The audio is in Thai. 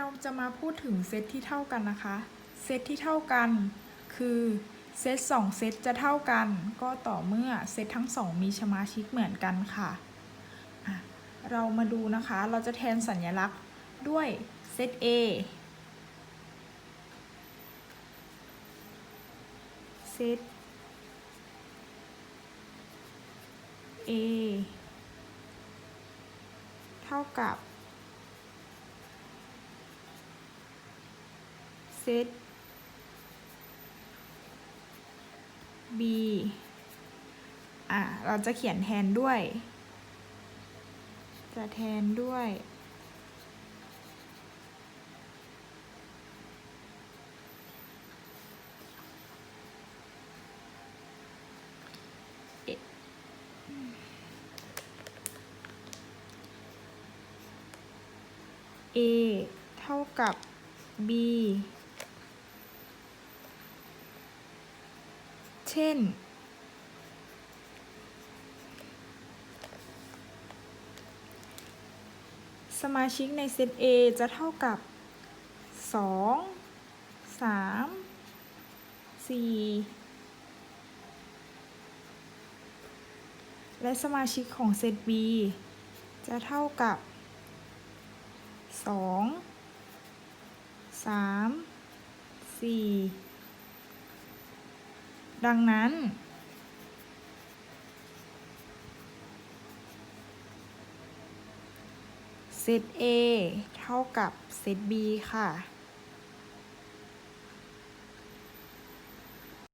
เราจะมาพูดถึงเซตที่เท่ากันนะคะ เซตที่เท่ากัน คือเซตสองเซตจะเท่ากัน ก็ต่อเมื่อเซตทั้งสองมีสมาชิกเหมือนกันค่ะะเรามาดูนะคะ เราจะแทนสัญลักษณ์ด้วยเซต A เซต A เท่ากับ เซต B อะเราจะเขียนแทนด้วย จะแทนด้วย A เท่ากับ B เช่น สมาชิกในเซต A จะเท่ากับ 2 3 4 และสมาชิกของเซต B จะเท่ากับสองสามสี่ ดังนั้น เซต A เท่ากับเซต B ค่ะ